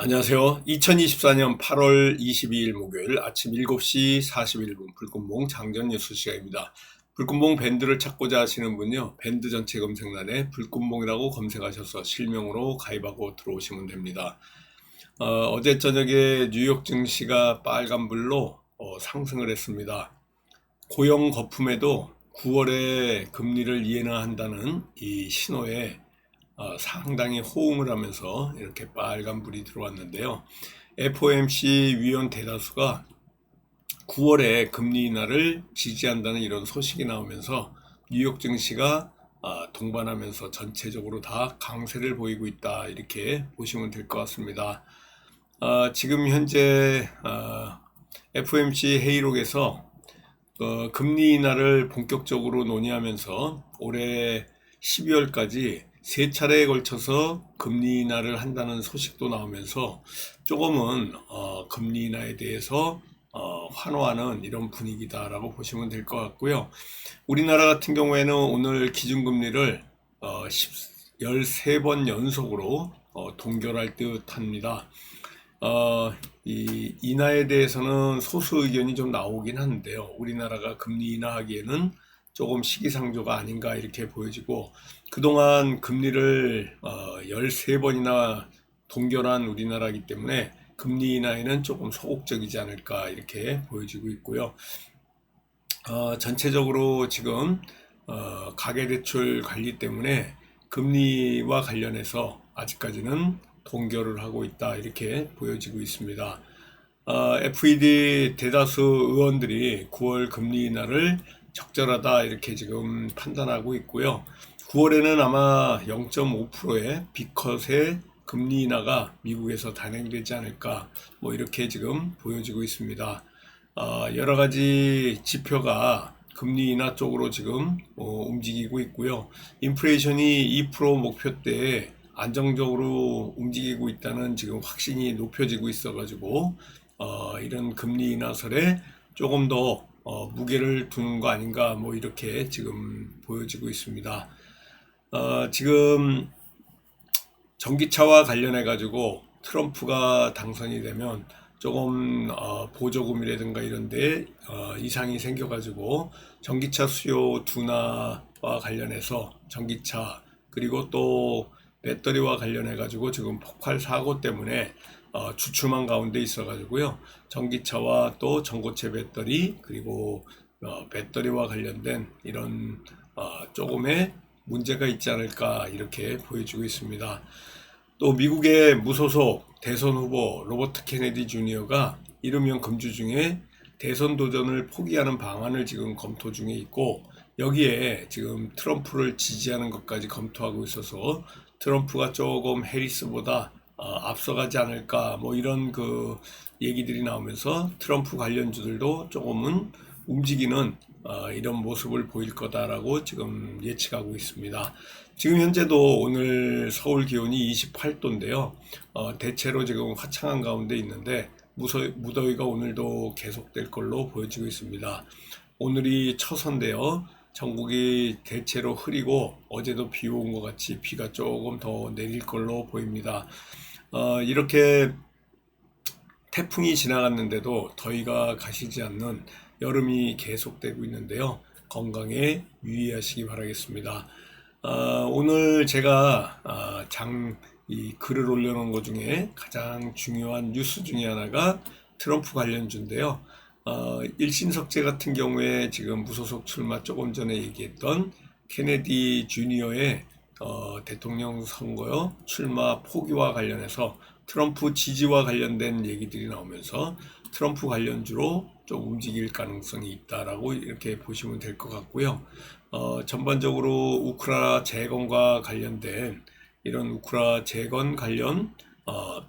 안녕하세요. 2024년 8월 22일 목요일 아침 7시 41분 불꽃몽 장전 뉴스 시간입니다. 불꽃몽 밴드를 찾고자 하시는 분요. 밴드 전체 검색란에 불꽃몽이라고 검색하셔서 실명으로 가입하고 들어오시면 됩니다. 어, 제 저녁에 뉴욕 증시가 빨간불로 어, 상승을 했습니다. 고용 거품에도 9월에 금리를 인하한다는 이 신호에 어, 상당히 호응을 하면서 이렇게 빨간 불이 들어왔는데요. FOMC 위원 대다수가 9월에 금리 인하를 지지한다는 이런 소식이 나오면서 뉴욕 증시가 어, 동반하면서 전체적으로 다 강세를 보이고 있다 이렇게 보시면 될 것 같습니다. 어, 지금 현재 FOMC 회의록에서 금리 인하를 본격적으로 논의하면서 올해 12월까지 세 차례에 걸쳐서 금리 인하를 한다는 소식도 나오면서 조금은 어, 금리 인하에 대해서 어, 환호하는 이런 분위기다라고 보시면 될 것 같고요. 우리나라 같은 경우에는 오늘 기준금리를 어, 13번 연속으로 어, 동결할 듯 합니다. 어, 이 인하에 대해서는 소수 의견이 좀 나오긴 하는데요. 우리나라가 금리 인하하기에는 조금 시기상조가 아닌가 이렇게 보여지고 그동안 금리를 어, 13번이나 동결한 우리나라이기 때문에 금리 인하에는 조금 소극적이지 않을까 이렇게 보여지고 있고요. 어, 전체적으로 지금 어, 가계대출 관리 때문에 금리와 관련해서 아직까지는 동결을 하고 있다 이렇게 보여지고 있습니다. 어, FED 대다수 의원들이 9월 금리 인하를 적절하다 이렇게 지금 판단하고 있고요. 9월에는 아마 0.5%의 비컷의 금리 인하가 미국에서 단행되지 않을까 뭐 이렇게 지금 보여지고 있습니다. 어, 여러 가지 지표가 금리 인하 쪽으로 지금 어, 움직이고 있고요. 인플레이션이 2% 목표대에 안정적으로 움직이고 있다는 지금 확신이 높여지고 있어가지고 어, 이런 금리 인하설에 조금 더 어, 무게를 두는 거 아닌가 뭐 이렇게 지금 보여지고 있습니다. 어, 지금 전기차와 관련해 가지고 트럼프가 당선이 되면 조금 어, 보조금이라든가 이런데 어, 이상이 생겨가지고 전기차 수요 둔화와 관련해서 전기차 그리고 또 배터리와 관련해 가지고 지금 폭발 사고 때문에 어, 주춤한 가운데 있어가지고요. 전기차와 또 전고체 배터리 그리고 어, 배터리와 관련된 이런 어, 조금의 문제가 있지 않을까 이렇게 보여지고 있습니다. 또 미국의 무소속 대선 후보 로버트 케네디 주니어가 이르면 금주 중에 대선 도전을 포기하는 방안을 지금 검토 중에 있고 여기에 지금 트럼프를 지지하는 것까지 검토하고 있어서 트럼프가 조금 해리스보다 어, 앞서가지 않을까 뭐 이런 그 얘기들이 나오면서 트럼프 관련주들도 조금은 움직이는 어, 이런 모습을 보일 거다라고 지금 예측하고 있습니다. 지금 현재도 오늘 서울 기온이 28도인데요. 어, 대체로 지금 화창한 가운데 있는데 무더위가 오늘도 계속될 걸로 보여지고 있습니다. 오늘이 처선데요. 전국이 대체로 흐리고 어제도 비 온 것 같이 비가 조금 더 내릴 걸로 보입니다. 어, 이렇게 태풍이 지나갔는데도 더위가 가시지 않는 여름이 계속되고 있는데요. 건강에 유의하시기 바라겠습니다. 어, 오늘 제가 어, 장, 이 글을 올려놓은 것 중에 가장 중요한 뉴스 중에 하나가 트럼프 관련주인데요. 어, 일신석재 같은 경우에 지금 무소속 출마 조금 전에 얘기했던 케네디 주니어의 어, 대통령 선거 출마 포기와 관련해서 트럼프 지지와 관련된 얘기들이 나오면서 트럼프 관련주로 좀 움직일 가능성이 있다라고 이렇게 보시면 될 것 같고요. 어, 전반적으로 우크라 재건과 관련된 이런 우크라 재건 관련 어,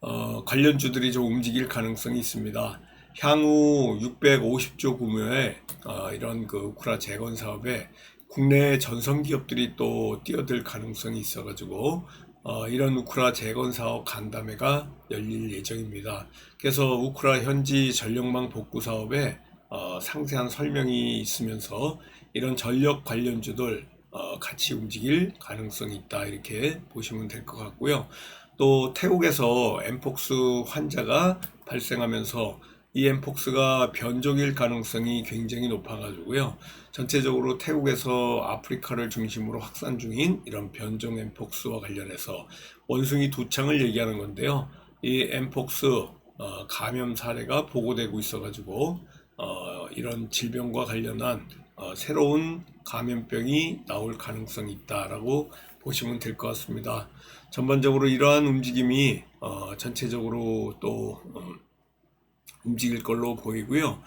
어, 관련주들이 좀 움직일 가능성이 있습니다. 향후 650조 규모의 어, 이런 그 우크라 재건 사업에 국내 전성 기업들이 또 뛰어들 가능성이 있어가지고 어, 이런 우크라 재건 사업 간담회가 열릴 예정입니다. 그래서 우크라 현지 전력망 복구 사업에 어, 상세한 설명이 있으면서 이런 전력 관련주들 어, 같이 움직일 가능성이 있다 이렇게 보시면 될 것 같고요. 또또 태국에서 엠폭스 환자가 발생하면서 이 엠폭스가 변종일 가능성이 굉장히 높아가지고요. 전체적으로 태국에서 아프리카를 중심으로 확산 중인 이런 변종 엠폭스와 관련해서 원숭이 두창을 얘기하는 건데요. 이 엠폭스 어, 감염 사례가 보고되고 있어가지고 어, 이런 질병과 관련한 어, 새로운 감염병이 나올 가능성이 있다라고 보시면 될 것 같습니다. 전반적으로 이러한 움직임이 어, 전체적으로 또 음, 움직일 걸로 보이고요.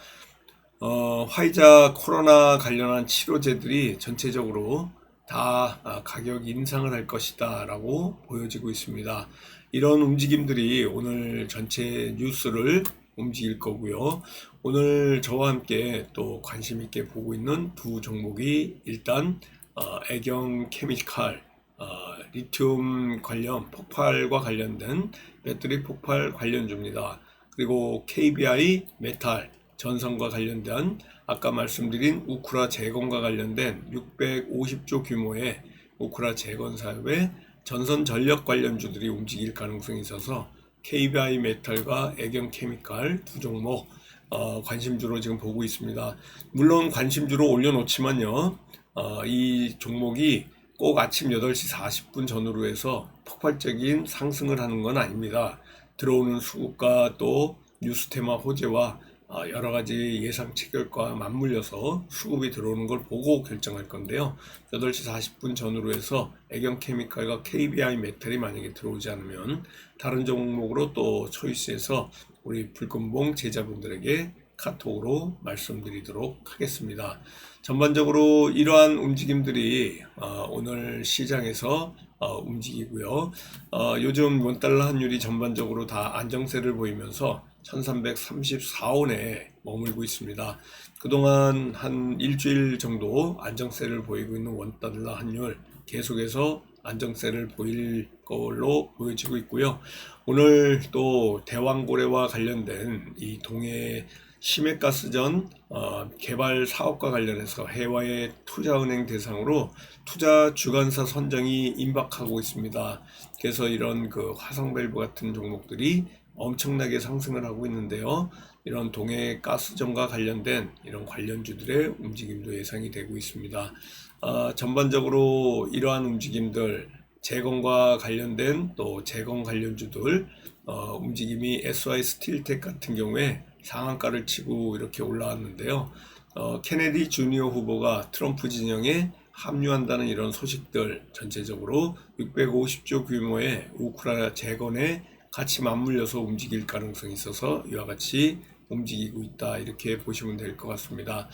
어, 화이자 코로나 관련한 치료제들이 전체적으로 다 아, 가격 인상을 할 것이다 라고 보여지고 있습니다. 이런 움직임들이 오늘 전체 뉴스를 움직일 거고요. 오늘 저와 함께 또 관심 있게 보고 있는 두 종목이 일단 어, 애경 케미칼 어, 리튬 관련 폭발과 관련된 배터리 폭발 관련주입니다. 그리고 KBI 메탈 전선과 관련된 아까 말씀드린 우크라 재건과 관련된 650조 규모의 우크라 재건 사업의 전선 전력 관련주들이 움직일 가능성이 있어서 KBI 메탈과 애경 케미칼 두 종목 어, 관심주로 지금 보고 있습니다. 물론 관심주로 올려놓지만요. 어, 이 종목이 꼭 아침 8시 40분 전후로 해서 폭발적인 상승을 하는 건 아닙니다. 들어오는 수급과 또 뉴스 테마 호재와 어, 여러 가지 예상 체결과 맞물려서 수급이 들어오는 걸 보고 결정할 건데요. 8시 40분 전후로 해서 애경 케미칼과 KBI 메탈이 만약에 들어오지 않으면 다른 종목으로 또 초이스해서 우리 불금봉 제자분들에게 카톡으로 말씀드리도록 하겠습니다. 전반적으로 이러한 움직임들이 어, 오늘 시장에서 어, 움직이고요. 어, 요즘 원달러 환율이 전반적으로 다 안정세를 보이면서 1334원에 머물고 있습니다. 그동안 한 일주일 정도 안정세를 보이고 있는 원달러 환율 계속해서 안정세를 보일 걸로 보여지고 있고요. 오늘 또 대왕고래와 관련된 이 동해 심해가스전 어, 개발 사업과 관련해서 해와의 투자은행 대상으로 투자 주관사 선정이 임박하고 있습니다. 그래서 이런 그 화성밸브 같은 종목들이 엄청나게 상승을 하고 있는데요. 이런 동해 가스전과 관련된 이런 관련주들의 움직임도 예상이 되고 있습니다. 어, 전반적으로 이러한 움직임들 재건과 관련된 또 재건 관련주들 어, 움직임이 SY 스틸텍 같은 경우에 상한가를 치고 이렇게 올라왔는데요. 어, 케네디 주니어 후보가 트럼프 진영에 합류한다는 이런 소식들 전체적으로 650조 규모의 우크라이나 재건에 같이 맞물려서 움직일 가능성이 있어서 이와 같이 움직이고 있다 이렇게 보시면 될 것 같습니다.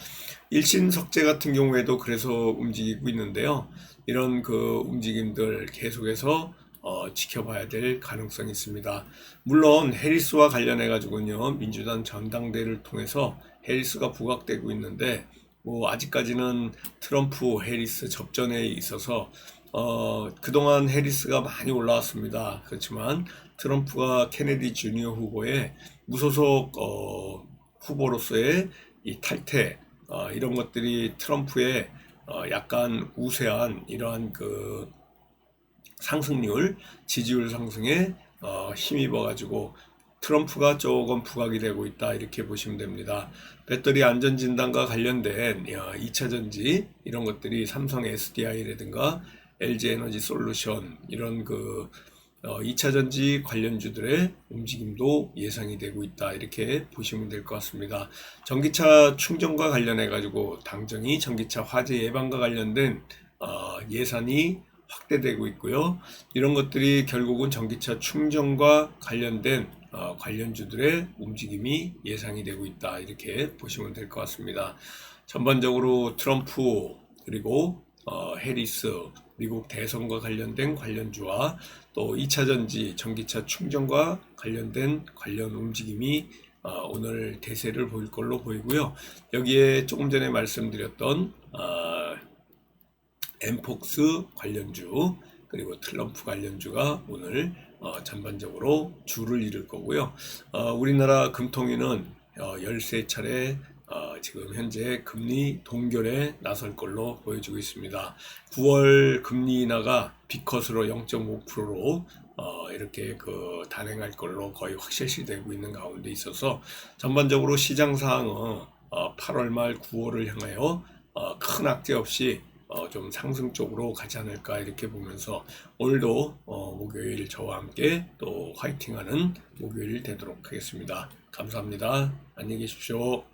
일신석재 같은 경우에도 그래서 움직이고 있는데요. 이런 그 움직임들 계속해서 어, 지켜봐야 될 가능성이 있습니다. 물론 해리스와 관련해 가지고는요 민주당 전당대를 통해서 해리스가 부각되고 있는데 뭐 아직까지는 트럼프 해리스 접전에 있어서 어, 그동안 해리스가 많이 올라왔습니다. 그렇지만 트럼프가 케네디 주니어 후보의 무소속 어, 후보로서의 이 탈퇴 어, 이런 것들이 트럼프의 어, 약간 우세한 이러한 그 상승률, 지지율 상승에 어, 힘입어 가지고 트럼프가 조금 부각이 되고 있다 이렇게 보시면 됩니다. 배터리 안전 진단과 관련된 2차 전지 이런 것들이 삼성 SDI라든가 LG 에너지 솔루션 이런 그 2차 어, 전지 관련주들의 움직임도 예상이 되고 있다 이렇게 보시면 될 것 같습니다. 전기차 충전과 관련해 가지고 당정이 전기차 화재 예방과 관련된 어, 예산이 확대되고 있고요. 이런 것들이 결국은 전기차 충전과 관련된 어, 관련주들의 움직임이 예상이 되고 있다 이렇게 보시면 될 것 같습니다. 전반적으로 트럼프 그리고 해리스 미국 대선과 관련된 관련주와 또 2차 전지 전기차 충전과 관련된 관련 움직임이 어, 오늘 대세를 보일 걸로 보이고요. 여기에 조금 전에 말씀드렸던 어, 엠폭스 관련주 그리고 트럼프 관련주가 오늘 어, 전반적으로 주를 이룰 거고요. 어, 우리나라 금통위는 어, 13차례 어, 지금 현재 금리 동결에 나설 걸로 보여지고 있습니다. 9월 금리 인하가 비컷으로 0.5%로 어, 이렇게 그 단행할 걸로 거의 확실시되고 있는 가운데 있어서 전반적으로 시장 상황은 어, 8월 말 9월을 향하여 어, 큰 악재 없이 어, 좀 상승 쪽으로 가지 않을까 이렇게 보면서 오늘도 어, 목요일 저와 함께 또 화이팅하는 목요일 되도록 하겠습니다. 감사합니다. 안녕히 계십시오.